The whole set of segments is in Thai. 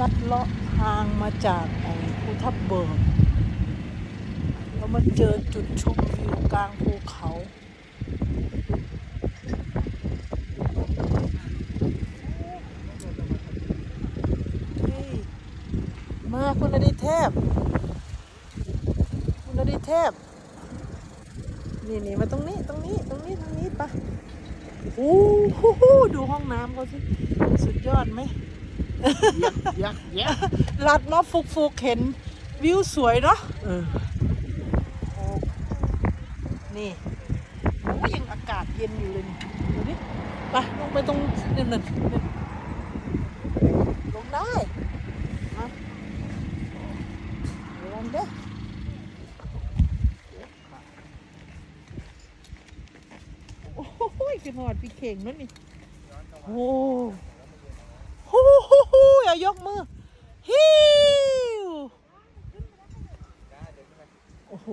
ลัดเลาะทางมาจากไอ้ภูทับเบิกแล้วมาเจอจุดชมวิวกลางภูเขาเฮ้ยมาคุณอดิเทพ คุณอดิเทพ นี่นี่มาตรงนี้ตรงนี้ โอ้โหดูห้องน้ำเขาสิ สุดยอดไหมยักยักลัดมาฟุกฟุกเห็นวิวสวยเนาะเออโอ้นี่โอ้ยังอากาศเย็นอยู่เลยนี่ดูดิไปลงไปตรงนั่นนั่นนั่นลงได้มาระวังเด้อโอ้โหอดพี่เข่งนั่นนี่โอ้โหโหโหอย่ายกมือฮิวโอ้โห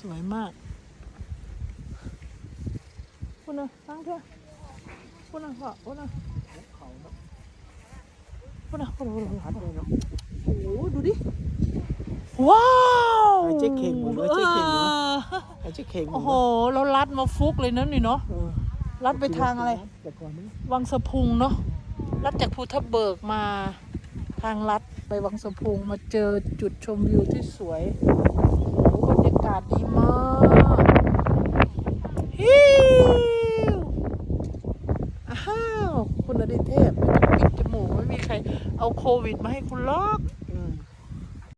สวยมากคุณนะตั้งเถอะคุณนะพ่อคุณนะคุณนะคุณนะคุณนะพัดเลยเนะโอ้โหดูดิ ว้าวเจ๊เข่งหมดเลยเจ๊เอไอ้เจ๊เข่งโอ้โหเราลัดมาฟุกเลยนะนี่เนาะเออลัดไปทางอะไรแต่ก่อนนี้วังสะพุงเนาะลัดจากภูทับเบิกมาทางลัดไปวังสะพุงมาเจอจุดชมวิวที่สวยโอ้บรรยากาศดีมากฮิวอ้าว คุณอดิเทพไม่ต้องปิดจมูกไม่มีใครเอาโควิดมาให้คุณล็อก